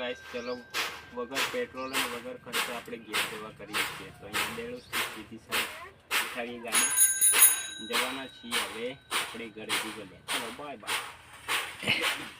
Guys ચલો, વગર petrol અને વગર ખર્ચે આપણે ગેસ સેવા કરીએ છીએ. તો અહીંયા દેડું સીધી ઉઠાવીએ ગાડી જવાના છીએ. હવે આપણે ઘરે જીવલે ચલો બાય બાય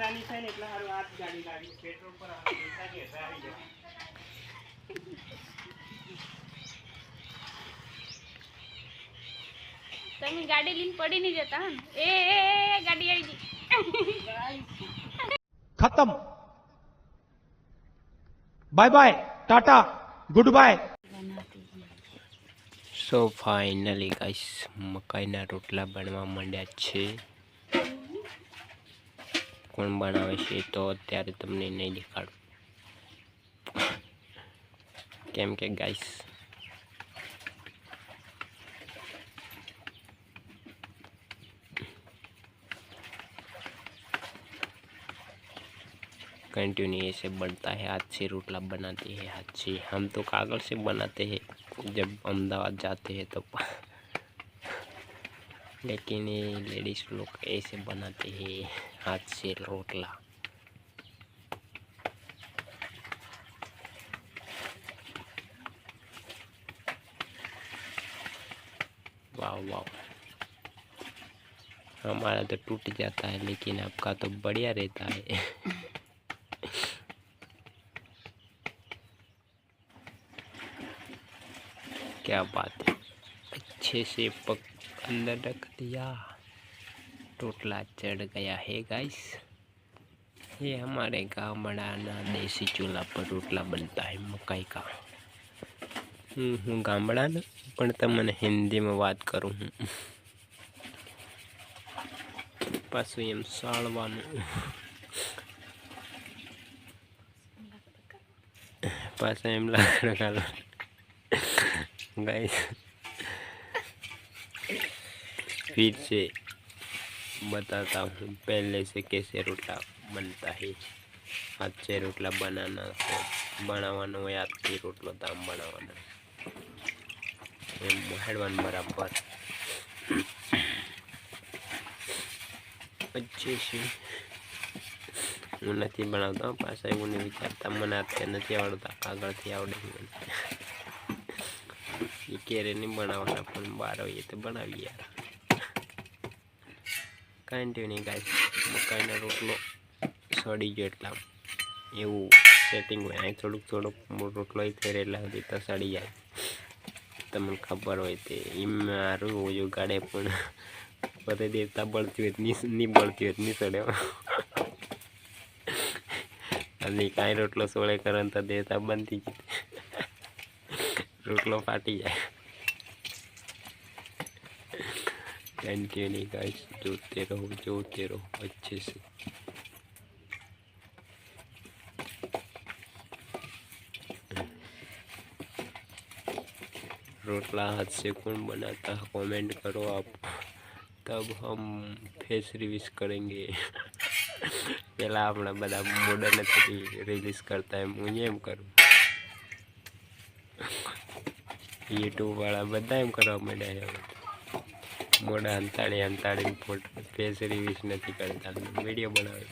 નિશાની થાય ને એટલે હારું હાથ ગાડી લાગી પેટ્રોલ પર નિશાની એટલે આવી જાય તમે ગાડી લઈને પડી નહીં જતા એ એ ગાડી આવી ગઈ. ખતમ. Bye bye tata good bye so finally guys મકાઈના રોટલા બનવા માંડ્યા છે. કોણ બનાવે છે તો અત્યારે તમને નહીં દેખાડું કેમ કે ગાઈસ कंटिन्यू ऐसे बनता है हाथ से रोटला बनाते हैं हाथ से हम तो कागज से बनाते हैं जब अहमदाबाद जाते हैं तो लेकिन ये लेडीज़ लोग ऐसे बनाते हैं, हाथ से रोटला। वाह वाह। हमारा तो टूट जाता है, लेकिन आपका तो बढ़िया रहता है। क्या बात है। अच्छे से पक अंदर रख दिया टोटला चढ़ गया है गाइस ये हमारे गांव मड़ाना देसी चूल्हा पर रोटला बनता है मकई का હું હું ગામડાનો પણ તમને હિન્દીમાં વાત કરું હું પાછું એમ સાળવાનું પાછા એમ લાકડા કાઢવાનું गाइस फिर से बताता हूँ पहले से कैसे रोटला बनता है हाथ से रोटला बनाना तो બનાવવાનો હોય હાથથી રોટલો તો આમ બનાવવાનો એમ હેડવાનું બરાબર अच्छे से હું નથી બનાવતો પાછા એવું નહીં વિચારતા મને અત્યારે નથી આવડતા આગળથી આવડે છે મને એ કેરે નહીં બનાવવાના પણ બાર હોઈએ તો બનાવીએ યાર નહીં ગાય મકાઈના રોટલો સડી ગયો એટલા. એવું સેટિંગ હોય. અહીં થોડુંક થોડુંક રોટલો ફેરે એટલા સુધી તો સડી જાય. તમને ખબર હોય તે. એમ મારું હોય ગાડે પણ બધે દેવતા બળતી હોય નહીં બળતી હોય નહીં સડે અને કાંઈ રોટલો સોળે કરે તો દેવતા બનતી જ રોટલો ફાટી જાય. कंटिन्यू गाइस जोते रहो जोते रहो अच्छे से रोटला हाथ से कौन बनाता है कमेंट करो आप तब हम फेस रिवीज करेंगे પેલા આપણા બધા મોડર્ન નથી રિલીઝ કરતા એમ હું એમ કરું યુટ્યુબ વાળા બધા એમ કરવા માંડ્યા મોઢા અંતાડી અંતાડીને ફોટો ફેસ રિવીઝ નથી કરતા. વીડિયો બનાવે.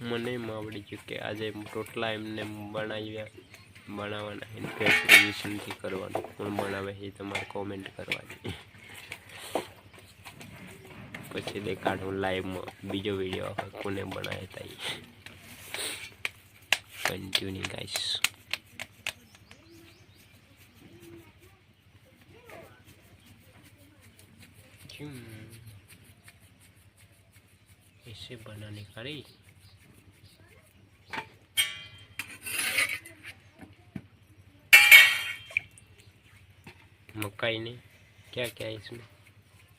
મને એમ આવડી ગયું કે આજે ટોટલા એમને બનાવ્યા, બનાવવાના એને ફેસ રિવિઝ નથી કરવાનું. કોણ બનાવે એ તમારે કોમેન્ટ કરવાની. પછી દેખાડું લાઈવમાં બીજો વીડિયો કોને બનાવ્યા હતા કન્ટિન્યુ ગાઈસ इसे बनाने का रे मकाई ने क्या क्या है इसमें?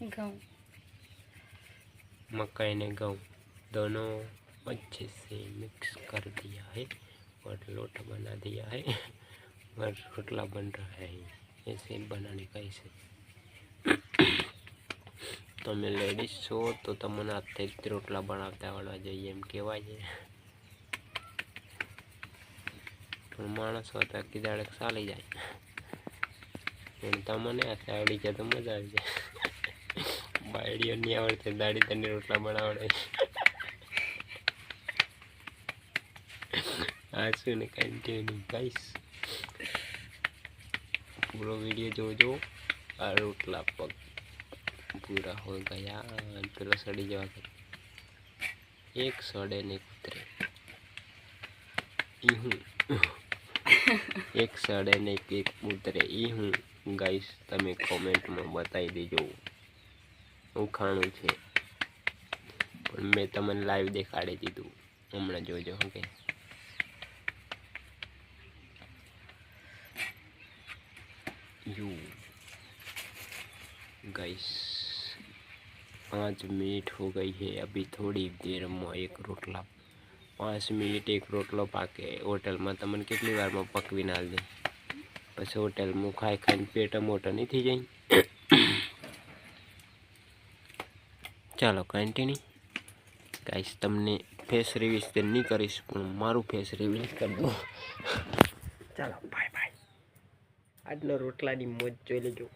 ઘઉં मकाई ने गेहूँ दोनों अच्छे से मिक्स कर दिया है और लोट बना दिया है और रोटला बन रहा है। ऐसे बनाने का ऐसे તમે લેડીઝ છો, તો તમને હાથે જ રોટલા બનાવતા આવડવા જોઈએ એમ કહેવાય છે. પણ માણસો હતા કે દાડક ચાલી જાય. પણ તમને હાથે આવડી જાય તો મજા આવી જાય. બાયડીઓ નહીં આવડતી દાડી તને રોટલા બનાવડે. શું ને કન્ટિન્યુ ગાઈશ પૂરો વીડિયો જોજો. આ રોટલા પગ પૂરા હોય ગયા પેલો સડી જવા કરી. એક સડે ને કૂતરે એક સડે ને એક કૂતરે ઈ હું. ગાઈશ તમે કોમેન્ટમાં બતાવી દેજો. ખાણું છે. પણ મેં તમને લાઈવ દેખાડી દીધું. હમણાં જોજો ઓકે you guys पाँच मिनट हो गई है अभी थोड़ी देर में एक रोटला પાંચ મિનિટ એક રોટલો પાકે હોટલમાં તમને કેટલી વારમાં પકવી નાલ દે પછી હોટલમાં ખાઈ ખાઈને પેટ મોટો નહીં થઈ જાય ચાલો કન્ટિન્યુ ગાઈસ તમને ફેસ રિવીઝ તે નહીં કરીશ પણ મારું ફેસ રિવીઝ કરી દો ચાલો બાય બાય આજનો રોટલાની મોજ જોઈ લેજો